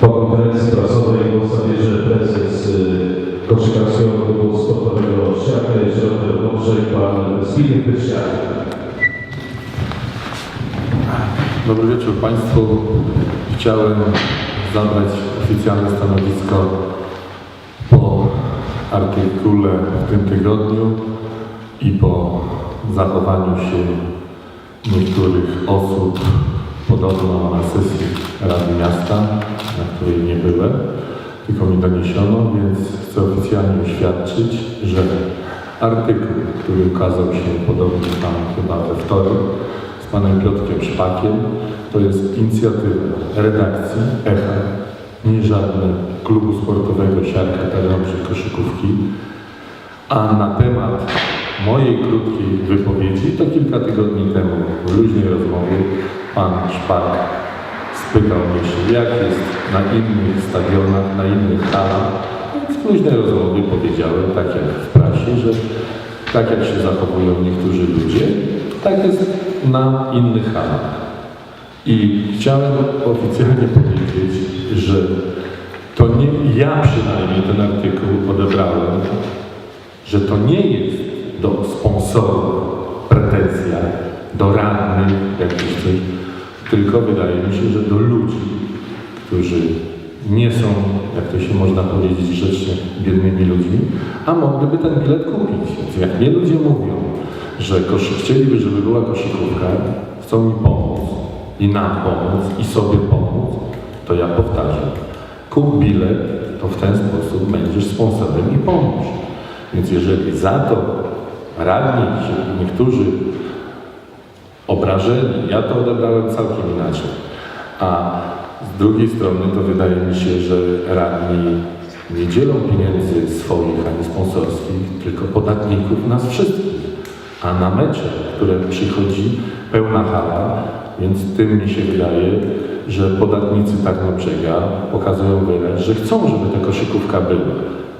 Po konferencji prasowej głos zabierze prezes y, koszykarskiego klubu sportowego Siarka i Środek Wążej, pan Zbigniew Pyszczak. Dobry wieczór Państwu. Chciałem zabrać oficjalne stanowisko po artykule w tym tygodniu i po zachowaniu się niektórych osób podobno na sesji Rady Miasta, na której nie byłem, tylko mi doniesiono, więc chcę oficjalnie oświadczyć, że artykuł, który ukazał się podobnie tam chyba we wtorek, z panem Piotrkiem Szpakiem. To jest inicjatywa redakcji ECHA, nie żadne klubu sportowego Siarka Tarnobrzeg Koszykówki. A na temat mojej krótkiej wypowiedzi, to kilka tygodni temu w luźnej rozmowie pan Szpak spytał mnie się, jak jest na innych stadionach, na innych halach. W luźnej rozmowie powiedziałem, tak jak w prasie, że tak jak się zachowują niektórzy ludzie, tak jest na innych halach. I chciałem oficjalnie powiedzieć, że to nie ja przynajmniej ten artykuł odebrałem, że to nie jest do sponsorów pretensja, do radnych jakichś coś, tylko wydaje mi się, że do ludzi, którzy nie są, jak to się można powiedzieć grzecznie, biednymi ludźmi, a mogliby ten bilet kupić. Więc jak mnie ludzie mówią, że koszy, chcieliby, żeby była koszykówka, chcą mi pomóc i nam pomóc i sobie pomóc, to ja powtarzam, kup bilet, to w ten sposób będziesz sponsorem i pomóż. Więc jeżeli za to radni się niektórzy obrażeni, ja to odebrałem całkiem inaczej. A z drugiej strony to wydaje mi się, że radni nie dzielą pieniędzy swoich ani sponsorskich, tylko podatników nas wszystkich. A na mecze, które przychodzi pełna hala, więc tym mi się wydaje, że podatnicy Tarnobrzega pokazują wyraz, że chcą, żeby ta koszykówka była.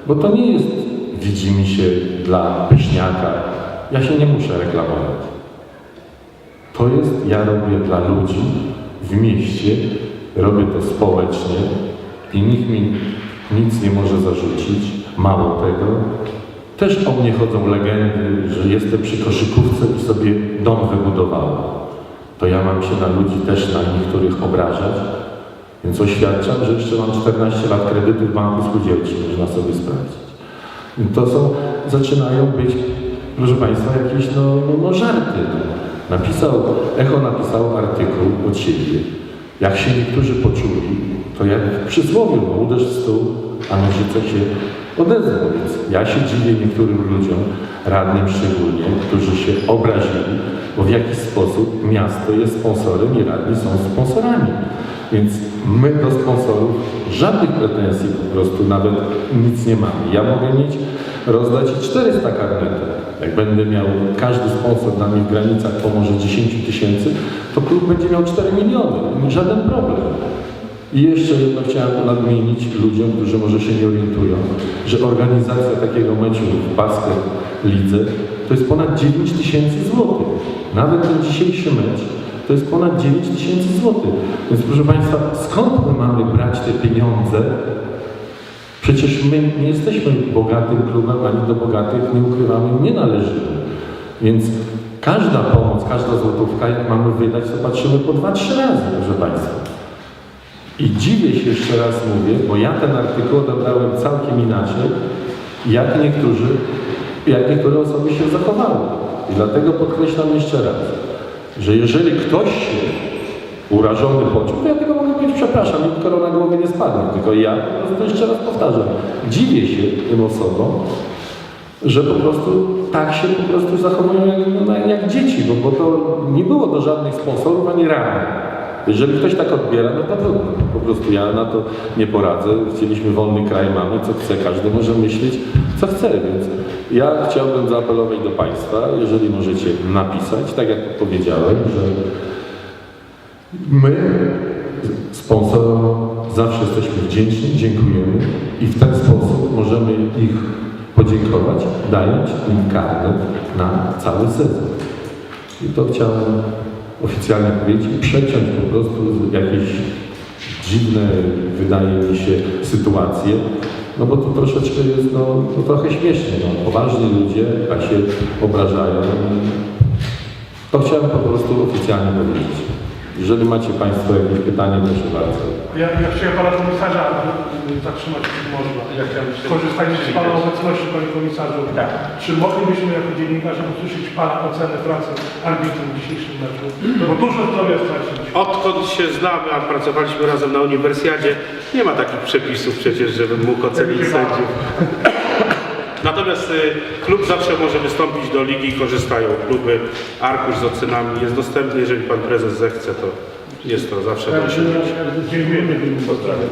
Bo to nie jest, widzi mi się, dla pyszniaka. Ja się nie muszę reklamować. To jest, ja robię dla ludzi w mieście, robię to społecznie i nikt mi nic nie może zarzucić. Mało tego, też o mnie chodzą legendy, że jestem przy koszykówce i sobie dom wybudowałem. To ja mam się na ludzi też na niektórych obrażać, więc oświadczam, że jeszcze mam 14 lat kredytu w Banku Spółdzielczym, można sobie sprawdzić. To są, zaczynają być, proszę Państwa, jakieś no, no, no żarty. Napisał, Echo napisał artykuł od siebie. Jak się niektórzy poczuli, to jak w przysłowiu, no, uderz w stół, a nożyce się odezwą. Więc ja się dziwię niektórym ludziom, radnym szczególnie, którzy się obrazili, bo w jakiś sposób miasto jest sponsorem i radni są sponsorami. Więc my do sponsorów żadnych pretensji po prostu nawet nic nie mamy. Ja mogę mieć, rozdać i 400 karnetów. Jak będę miał, każdy sponsor na mnie w granicach pomoże 10 tysięcy, to klub będzie miał 4 miliony. Żaden problem. I jeszcze jedno chciałem nadmienić ludziom, którzy może się nie orientują, że organizacja takiego meczu w basket lidze to jest ponad 9 tysięcy złotych. Nawet ten dzisiejszy mecz to jest ponad 9 tysięcy złotych. Więc proszę Państwa, skąd my mamy brać te pieniądze? Przecież my nie jesteśmy bogatym klubem, ani do bogatych, nie ukrywamy, nie należymy. Więc każda pomoc, każda złotówka, jak mamy wydać, to patrzymy po dwa, trzy razy, proszę Państwa. I dziwię się jeszcze raz mówię, bo ja ten artykuł odebrałem całkiem inaczej, jak niektórzy, jak niektóre osoby się zachowały. I dlatego podkreślam jeszcze raz, że jeżeli ktoś się urażony poczuł, to ja tylko mogę powiedzieć, przepraszam, mi korona głowy nie spadnie, tylko ja prostu jeszcze raz powtarzam, dziwię się tym osobom, że po prostu tak się po prostu zachowują jak, no, jak dzieci, bo, bo to nie było do żadnych sponsorów ani radnych. Jeżeli ktoś tak odbiera, no to trudno. Po prostu ja na to nie poradzę. Chcieliśmy wolny kraj, mamy co chce, każdy może myśleć co chce, więc ja chciałbym zaapelować do Państwa, jeżeli możecie napisać, tak jak powiedziałem, że my sponsorom zawsze jesteśmy wdzięczni, dziękujemy i w ten sposób możemy ich podziękować, dając im karnet na cały sezon. I to chciałem oficjalnie powiedzieć przeciąć po prostu jakieś dziwne, wydaje mi się, sytuacje, no bo to troszeczkę jest no, no trochę śmiesznie. No. Poważni ludzie tak się obrażają. To chciałem po prostu oficjalnie powiedzieć. Jeżeli macie Państwo jakieś pytanie, proszę bardzo. Ja, ja chciałem pana komisarza y, zatrzymać, jeśli można. Ja chciałem się Korzystając z pana obecności, panie komisarzu. Tak. Czy moglibyśmy jako dziennikarze usłyszeć pana ocenę pracy arbitrum w dzisiejszym meczu? Bo dużo zdrowia straciliśmy. Odkąd się znamy, a pracowaliśmy razem na uniwersjadzie, nie ma takich przepisów przecież, żebym mógł ocenić sędziów. Natomiast y, klub zawsze może wystąpić do ligi, korzystają kluby. Arkusz z ocenami jest dostępny, jeżeli pan prezes zechce, to jest to zawsze do osiągnięcia. Dziękujemy. Pozdrawiam.